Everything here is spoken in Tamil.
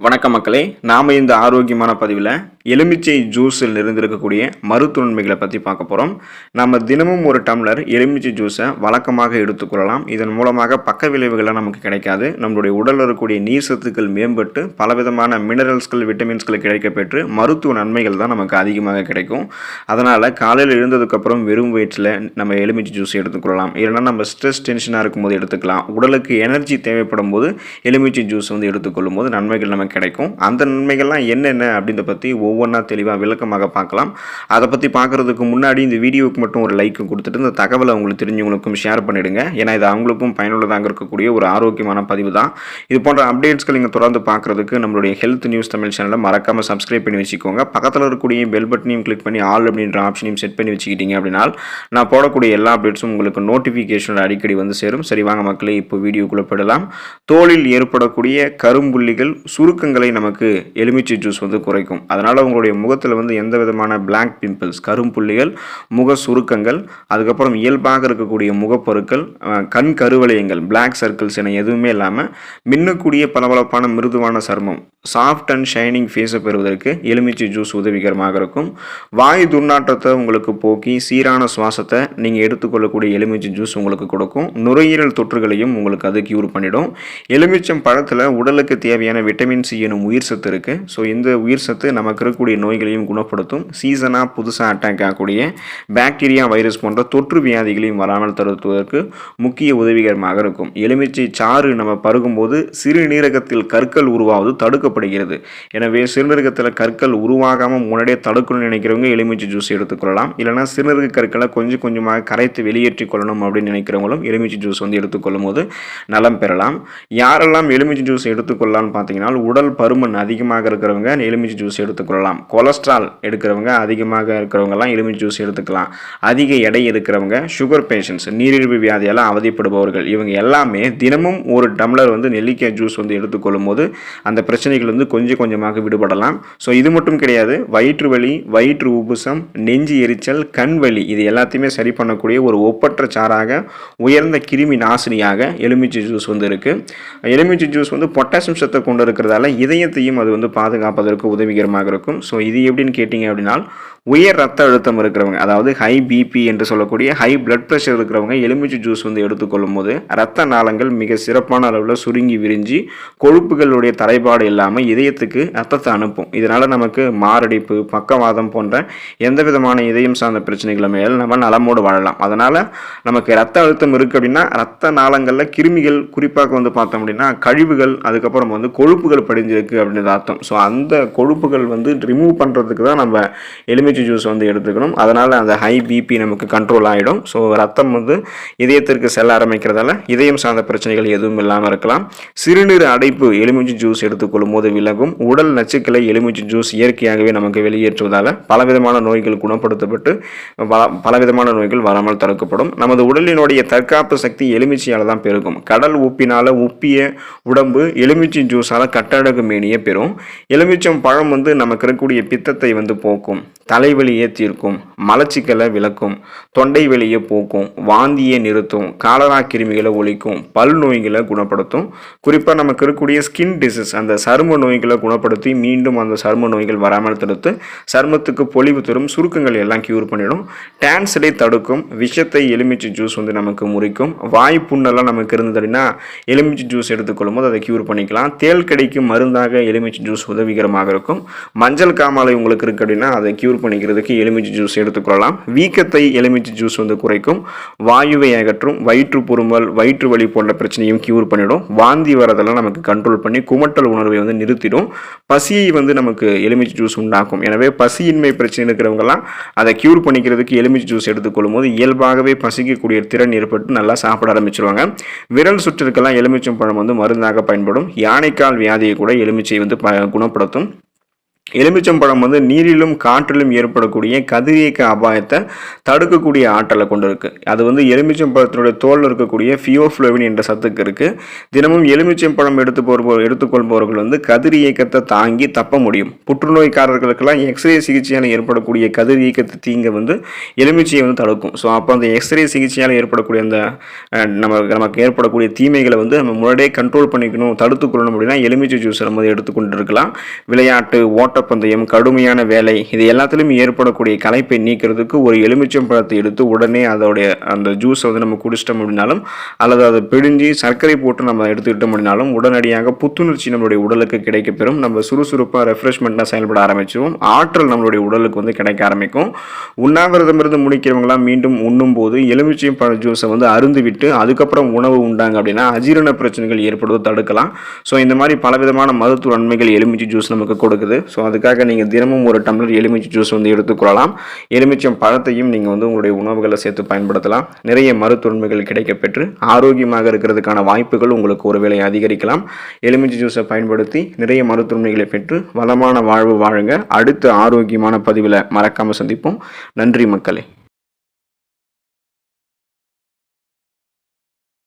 வணக்கம் மக்களே நாம் இந்த ஆரோக்கியமான பதிவில் எலுமிச்சை ஜூஸில் இருந்திருக்கக்கூடிய மருத்துவ நன்மைகளை பற்றி பார்க்க போகிறோம் நம்ம தினமும் ஒரு டம்ளர் எலுமிச்சை ஜூஸை வழக்கமாக எடுத்துக்கொள்ளலாம் இதன் மூலமாக பக்க விளைவுகள்லாம் நமக்கு கிடைக்காது. நம்மளுடைய உடலில் இருக்கக்கூடிய நீர் சத்துக்கள் மேம்பட்டு பலவிதமான மினரல்ஸ்கள் விட்டமின்ஸ்கள் கிடைக்கப்பெற்று மருத்துவ நன்மைகள் தான் நமக்கு அதிகமாக கிடைக்கும். அதனால் காலையில் எழுந்ததுக்கப்புறம் வெறும் வயிற்றில் நம்ம எலுமிச்சை ஜூஸ் எடுத்துக்கொள்ளலாம் இல்லைன்னா நம்ம ஸ்ட்ரெஸ் டென்ஷனாக இருக்கும்போது எடுத்துக்கலாம். உடலுக்கு எனர்ஜி தேவைப்படும் போது எலுமிச்சை ஜூஸ் வந்து எடுத்துக்கொள்ளும் போது நன்மைகள் நமக்கு கிடைக்கும். அந்த நன்மைகள்லாம் என்னென்ன அப்படின்றத பற்றி ஒவ்வொன்றா தெளிவாக விளக்கமாக பார்க்கலாம். அதை பற்றி பார்க்குறதுக்கு முன்னாடி இந்த வீடியோவுக்கு மட்டும் ஒரு லைக் கொடுத்துட்டு இந்த தகவலை அவங்களுக்கு தெரிஞ்சவங்களுக்கும் ஷேர் பண்ணிவிடுங்க ஏன்னா இது அவங்களுக்கும் பயனுள்ளதாக இருக்கக்கூடிய ஒரு ஆரோக்கியமான பதிவு தான். இது போன்ற அப்டேட்ஸ்கள் நீங்கள் தொடர்ந்து பார்க்குறதுக்கு நம்மளுடைய ஹெல்த் நியூஸ் தமிழ் சேனலை மறக்காமல் சப்ஸ்கிரைப் பண்ணி வச்சுக்கோங்க. பக்கத்தில் இருக்கக்கூடிய பெல் பட்டனையும் கிளிக் பண்ணி ஆல் அப்படின்ற ஆப்ஷனையும் செட் பண்ணி வச்சுக்கிட்டீங்க அப்படின்னா நான் போடக்கூடிய எல்லா அப்டேட்ஸும் உங்களுக்கு நோட்டிஃபிகேஷன் அடிக்கடி வந்து சேரும். சரி வாங்க மக்களே இப்போ வீடியோக்குள்ளே போயிடலாம். தோலில் ஏற்படக்கூடிய கரும்புள்ளிகள் சுருக்கங்களை நமக்கு எலுமிச்சை ஜூஸ் வந்து குறைக்கும். அதனால் உங்களுடைய முகத்தில் வந்து எந்த விதமான பிளாக் பிம்பிள்ஸ் கரும்புள்ளிகள் முக சுருக்கங்கள் அதுக்கப்புறம் இயல்பாக இருக்கக்கூடிய முகப்பொருட்கள் கண் கருவளையங்கள் பிளாக் சர்க்கிள்ஸ் என எதுவுமே இல்லாமல் மின்னக்கூடிய பளபளப்பான மிருதுவான சர்மம். சாஃப்ட் அண்ட் ஷைனிங் ஃபேஸை பெறுவதற்கு எலுமிச்சை ஜூஸ் உதவிகரமாக இருக்கும். வாயு துர்நாற்றத்தை உங்களுக்கு போக்கி சீரான சுவாசத்தை நீங்கள் எடுத்துக்கொள்ளக்கூடிய எலுமிச்சை ஜூஸ் உங்களுக்கு கொடுக்கும். நுரையீரல் தொற்றுகளையும் உங்களுக்கு அது கியூர் பண்ணிடும். எலுமிச்சம் பழத்தில் உடலுக்கு தேவையான விட்டமின் சி எனும் உயிர் சத்து இருக்குது ஸோ இந்த உயிர் சத்து நமக்கு இருக்கக்கூடிய நோய்களையும் குணப்படுத்தும். சீசனாக புதுசாக அட்டாக் ஆகக்கூடிய பாக்டீரியா வைரஸ் போன்ற தொற்று வியாதிகளையும் வராமல் தடுத்துவதற்கு முக்கிய உதவிகரமாக இருக்கும். எலுமிச்சை சாறு நம்ம பருகும்போது சிறுநீரகத்தில் கற்கள் உருவாவது தடுக்கப்படுகிறது. எனவே சிறுநீரகத்தில் கற்கள் உருவாகாமல் முன்னாடியே தடுக்கணும்னு நினைக்கிறவங்க எலுமிச்சை ஜூஸ் எடுத்துக்கொள்ளலாம். இல்லைனா சிறுநீரக கற்களை கொஞ்சம் கொஞ்சமாக கரைத்து வெளியேற்றி கொள்ளணும் அப்படின்னு நினைக்கிறவங்களும் எலுமிச்சை ஜூஸ் வந்து எடுத்துக்கொள்ளும் போது நலம் பெறலாம். யாரெல்லாம் எலுமிச்சை ஜூஸ் எடுத்துக்கொள்ளலாம்னு பார்த்தீங்கன்னா உடல் பருமன் அதிகமாக இருக்கிறவங்க எலுமிச்சை ஜூஸ் எடுத்துக்கொள்ளலாம். கொலஸ்ட்ரால் எடுக்கிறவங்க அதிகமாக இருக்கிறவங்கலாம் எலுமி ஜூஸ் எடுத்துக்கலாம். அதிக எடை இருக்கிறவங்க சுகர் பேஷண்ட்ஸ் நீரிழிவு வியாதியால் அவதிப்படுபவர்கள். இவங்க எல்லாமே தினமும் ஒரு டம்ளர் வந்து நெல்லிக்காய் ஜூஸ் வந்து எடுத்துக்கொள்ளும் போது அந்த பிரச்சனைகள் வந்து கொஞ்சம் கொஞ்சமாக விடுபடலாம். ஸோ இது மட்டும் கிடையாது. வயிற்று வலி வயிற்று உபுசம் நெஞ்சு எரிச்சல் கண் வலி இது எல்லாத்தையுமே சரி பண்ணக்கூடிய ஒரு ஒப்பற்ற சாராக உயர்ந்த கிருமி நாசினியாக எலுமிச்சை ஜூஸ் வந்து இருக்குது எலுமிச்சை ஜூஸ் வந்து பொட்டாசியம் சத்தை கொண்டு இருக்கிறதால இதயத்தையும் அது வந்து பாதுகாப்பதற்கு உதவிகரமாக இருக்கும். ஸோ இது எப்படின்னு கேட்டிங்க அப்படின்னா உயர் ரத்த அழுத்தம் இருக்கிறவங்க அதாவது ஹை பிபி என்று சொல்லக்கூடிய ஹை பிளட் ப்ரெஷர் இருக்கிறவங்க எலுமிச்சை ஜூஸ் வந்து எடுத்துக்கொள்ளும் போது ரத்த நாளங்கள் மிக சிறப்பான அளவில் சுருங்கி விரிஞ்சு கொழுப்புகளுடைய தரைப்பாடு இல்லாமல் இதயத்துக்கு ரத்தத்தை அனுப்பும். இதனால் நமக்கு மாரடைப்பு பக்கவாதம் போன்ற எந்த விதமான இதயம் சார்ந்த பிரச்சனைகளை மேல் நம்ம நலமோடு வாழலாம். அதனால் நமக்கு ரத்த அழுத்தம் இருக்குது அப்படின்னா ரத்த நாளங்களில் கிருமிகள் குறிப்பாக வந்து பார்த்தோம் அப்படின்னா கழிவுகள் அதுக்கப்புறம் வந்து கொழுப்புகள் படிஞ்சிருக்கு அப்படின்றது அர்த்தம். ஸோ அந்த கொழுப்புகள் வந்து ரிமூவ் பண்ணுறதுக்கு தான் நம்ம எலுமிச்சை ஜூஸ் வந்து எடுத்துக்கணும். அதனால் அந்த ஹை பிபி நமக்கு கண்ட்ரோல் ஆகிடும் ஸோ ரத்தம் வந்து இதயத்திற்கு செல்ல ஆரம்பிக்கிறதால இதயம் சார்ந்த பிரச்சனைகள் எதுவும் இல்லாமல் இருக்கலாம். சிறுநீர் அடைப்பு எலுமிச்சை ஜூஸ் எடுத்துக்கொள்ளும் போது விலகும். உடல் நச்சுக்களை எலுமிச்சை ஜூஸ் இயற்கையாகவே நமக்கு வெளியேற்றுவதால் பலவிதமான நோய்கள் குணப்படுத்தப்பட்டு பல பலவிதமான நோய்கள் வராமல் தடுக்கப்படும். நமது உடலினுடைய தற்காப்பு சக்தி எலுமிச்சையால் தான் பெருகும். கடல் உப்பினால் உப்பிய உடம்பு எலுமிச்சை ஜூஸால் கட்டழகு மேனியே பெறும். எலுமிச்சம் பழம் வந்து நமக்கு இருக்கக்கூடிய பித்தத்தை வந்து போக்கும். தலைவலியை தீர்க்கும் மலச்சிக்கலை விளக்கும் தொண்டை வெளியை போக்கும் வாந்தியை நிறுத்தும் காலரா கிருமிகளை ஒழிக்கும் பல் நோய்களை குணப்படுத்தும். குறிப்பாக நமக்கு இருக்கக்கூடிய ஸ்கின் டிசீஸ் அந்த சரும நோய்களை குணப்படுத்தி மீண்டும் அந்த சரும நோய்கள் வராமல் தடுத்து சருமத்துக்கு பொலிவு தரும் சுருக்கங்கள் எல்லாம் கியூர் பண்ணிடும். டான்ஸலை தடுக்கும் விஷத்தை எலுமிச்சை ஜூஸ் வந்து நமக்கு முறிக்கும். வாய் புண்ணெல்லாம் நமக்கு இருந்தது அப்படின்னா எலுமிச்சை ஜூஸ் எடுத்துக்கொள்ளும் போது அதை கியூர் பண்ணிக்கலாம். தேள் கிடைக்கும் மருந்தாக எலுமிச்சை ஜூஸ் உதவிகரமாக இருக்கும். மஞ்சள் காமாலை உங்களுக்கு இருக்கு அப்படின்னா அதை கியூர் தணிக்கிறதுக்கு எலுமிச்சை ஜூஸ் எடுத்துக்கொள்ளலாம். வீக்கத்தை எலுமிச்சை ஜூஸ் வந்து குறைக்கும். வாயுவை அகற்றும். வயிற்று பொறுமல் வயிற்று வலி போன்ற பிரச்சனையும் கியூர் பண்ணிடும். வாந்தி வரதெல்லாம் நமக்கு கண்ட்ரோல் பண்ணி குமட்டல் உணர்வை வந்து நிறுத்திடும். பசியை வந்து நமக்கு எலுமிச்சை ஜூஸ் உண்டாக்கும். எனவே பசியின்மை பிரச்சனை இருக்கிறவங்கலாம் அதை கியூர் பண்ணிக்கிறதுக்கு எலுமிச்சை ஜூஸ் எடுத்துக்கொள்ளும் போது இயல்பாகவே பசிக்கக்கூடிய திறன் ஏற்பட்டு நல்லா சாப்பிட ஆரம்பிச்சிருவாங்க. விரல் சுற்றுக்கெல்லாம் எலுமிச்சம் பழம் வந்து மருந்தாக பயன்படும். யானைக்கால் வியாதியை கூட எலுமிச்சை வந்து ப குணப்படுத்தும். எலுமிச்சம்பழம் வந்து நீரிலும் காற்றிலும் ஏற்படக்கூடிய கதிரியக்க அபாயத்தை தடுக்கக்கூடிய ஆற்றலை கொண்டு இருக்குது அது வந்து எலுமிச்சம்பழத்தினுடைய தோலில் இருக்கக்கூடிய ஃபியோஃப்ளோவின் என்ற சத்துக்கு இருக்குது தினமும் எலுமிச்சம்பழம் எடுத்து போகிற எடுத்துக்கொள்பவர்கள் வந்து கதிரியக்கத்தை தாங்கி தப்ப முடியும். புற்றுநோய்க்காரர்களுக்கெல்லாம் எக்ஸ்ரே சிகிச்சையால் ஏற்படக்கூடிய கதிரியக்கத்தை தீங்க வந்து எலுமிச்சையை வந்து தடுக்கும். ஸோ அப்போ அந்த எக்ஸ்ரே சிகிச்சையால் ஏற்படக்கூடிய அந்த நம்ம நமக்கு ஏற்படக்கூடிய தீமைகளை வந்து நம்ம முன்னாடியே கண்ட்ரோல் பண்ணிக்கணும் தடுத்துக்கொள்ளணும் அப்படின்னா எலுமிச்சை ஜூஸ் நம்ம எடுத்துக்கொண்டு இருக்கலாம் விளையாட்டு ஓட்டப்பந்தயம் கடுமையான வேலை இது எல்லாத்துலேயும் ஏற்படக்கூடிய கலைப்பை நீக்கிறதுக்கு ஒரு எலுமிச்சம் பழத்தை எடுத்து உடனே அதோடைய அந்த ஜூஸை வந்து நம்ம குடிச்சிட்டோம் அப்படின்னாலும் அல்லது அதை பிழிஞ்சு சர்க்கரை போட்டு நம்ம எடுத்துக்கிட்டோம் அப்படின்னாலும் உடனடியாக புத்துணர்ச்சி நம்மளுடைய உடலுக்கு கிடைக்கப்பெறும். நம்ம சுறுசுறுப்பாக ரெஃப்ரெஷ்மெண்ட்டாக செயல்பட ஆரம்பிச்சிருவோம். ஆற்றல் நம்மளுடைய உடலுக்கு வந்து கிடைக்க ஆரம்பிக்கும். உண்ணாவிரதமிருந்து முடிக்கிறவங்களாம் மீண்டும் உண்ணும்போது எலுமிச்சை பழ ஜூஸை வந்து அருந்து விட்டு அதுக்கப்புறம் உணவு உண்டாங்க அப்படின்னா அஜீரண பிரச்சனைகள் ஏற்படுவதை தடுக்கலாம். ஸோ இந்த மாதிரி பலவிதமான மருத்துவ நன்மைகள் எலுமிச்சை ஜூஸ் நமக்கு கொடுக்குது. ஸோ அதுக்காக நீங்கள் தினமும் ஒரு டம்ளர் எலுமிச்சை ஜூஸ் வந்து எடுத்துக்கொள்ளலாம் எலுமிச்சம் பழத்தையும் நீங்கள் வந்து உங்களுடைய உணவுகளை சேர்த்து பயன்படுத்தலாம். நிறைய மருத்துவன்மைகள் கிடைக்கப்பெற்று ஆரோக்கியமாக இருக்கிறதுக்கான வாய்ப்புகள் உங்களுக்கு ஒருவேளை அதிகரிக்கலாம். எலுமிச்சை ஜூஸை பயன்படுத்தி நிறைய மருத்துவன்மைகளை பெற்று வளமான வாழ்வு வாழுங்க. அடுத்த ஆரோக்கியமான பதிவில் மறக்காமல் சந்திப்போம். நன்றி மக்களே.